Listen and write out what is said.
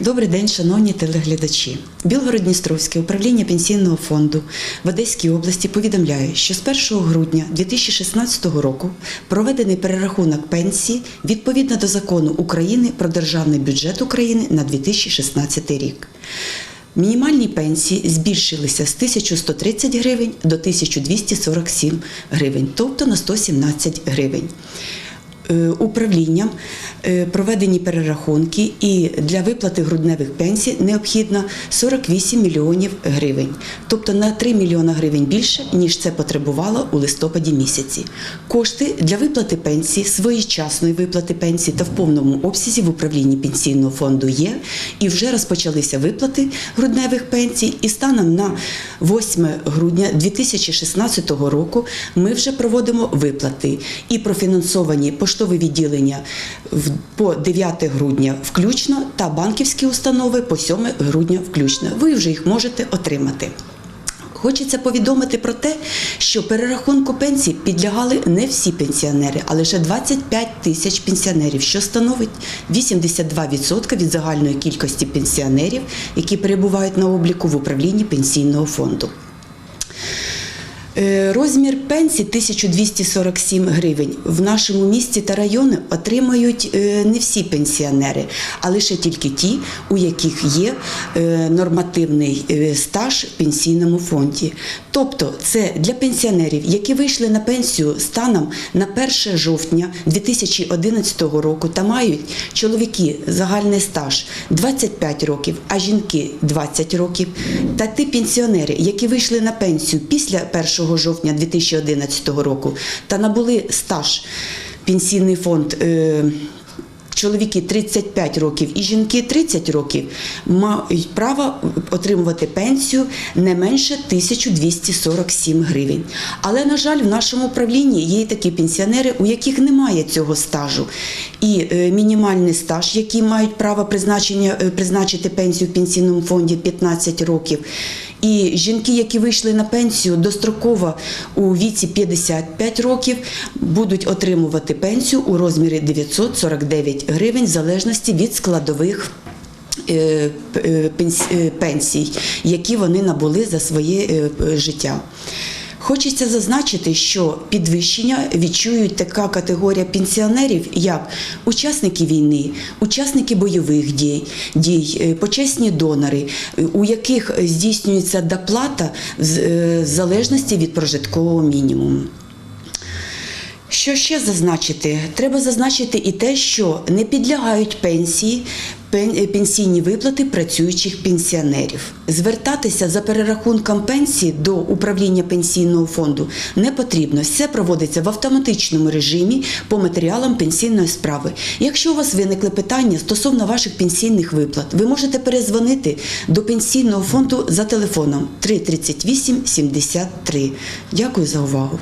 Добрий день, шановні телеглядачі. Білгород-Дністровське управління пенсійного фонду в Одеській області повідомляє, що з 1 грудня 2016 року проведений перерахунок пенсії відповідно до закону України про державний бюджет України на 2016 рік. Мінімальні пенсії збільшилися з 1130 гривень до 1247 гривень, тобто на 117 гривень. Е, Управлінням е, проведені перерахунки і для виплати грудневих пенсій необхідно 48 мільйонів гривень, тобто на 3 мільйона гривень більше, ніж це потребувало у листопаді місяці. Кошти для виплати пенсії, своєчасної виплати пенсії та в повному обсязі в управлінні пенсійного фонду є, і вже розпочалися виплати грудневих пенсій. І станом на 8 грудня 2016 року ми вже проводимо виплати і профінансовані поштові відділення в- по 9 грудня включно та банківські установи по 7 грудня включно. Ви вже їх можете отримати. Хочеться повідомити про те, що перерахунку пенсій підлягали не всі пенсіонери, а лише 25 тисяч пенсіонерів, що становить 82% від загальної кількості пенсіонерів, які перебувають на обліку в управлінні пенсійного фонду. Е, Розмір пенсії 1247 гривень в нашому місті та районі отримають е, не всі пенсіонери, а лише тільки ті, у яких є е, нормативний стаж в пенсійному фонді. Тобто це для пенсіонерів, які вийшли на пенсію станом на 1 жовтня 2011 року та мають чоловіки загальний стаж 25 років, а жінки 20 років, та ті пенсіонери, які вийшли на пенсію після 1 жовтня 2011 року та набули стаж пенсійний фонд. е, Чоловіки 35 років і жінки 30 років мають право отримувати пенсію не менше 1247 гривень. Але, на жаль, в нашому управлінні є і такі пенсіонери, у яких немає цього стажу. І е, мінімальний стаж, який мають право призначення, е, призначити пенсію в пенсійному фонді 15 років. І жінки, які вийшли на пенсію достроково у віці 55 років, будуть отримувати пенсію у розмірі 949 гривень в залежності від складових. е, е, е, Пенсій, які вони набули за своє життя. Хочеться зазначити, що підвищення відчують така категорія пенсіонерів, як учасники війни, учасники бойових дій, дій, е, почесні донори, е, у яких здійснюється доплата е, в залежності від прожиткового мінімуму. Що ще зазначити? Треба зазначити і те, що не підлягають пенсії пен- пенсійні виплати працюючих пенсіонерів. Звертатися за перерахунком пенсії до управління пенсійного фонду не потрібно. Все проводиться в автоматичному режимі по матеріалам пенсійної справи. Якщо у вас виникли питання стосовно ваших пенсійних виплат, ви можете перезвонити до пенсійного фонду за телефоном 338 73. Дякую за увагу.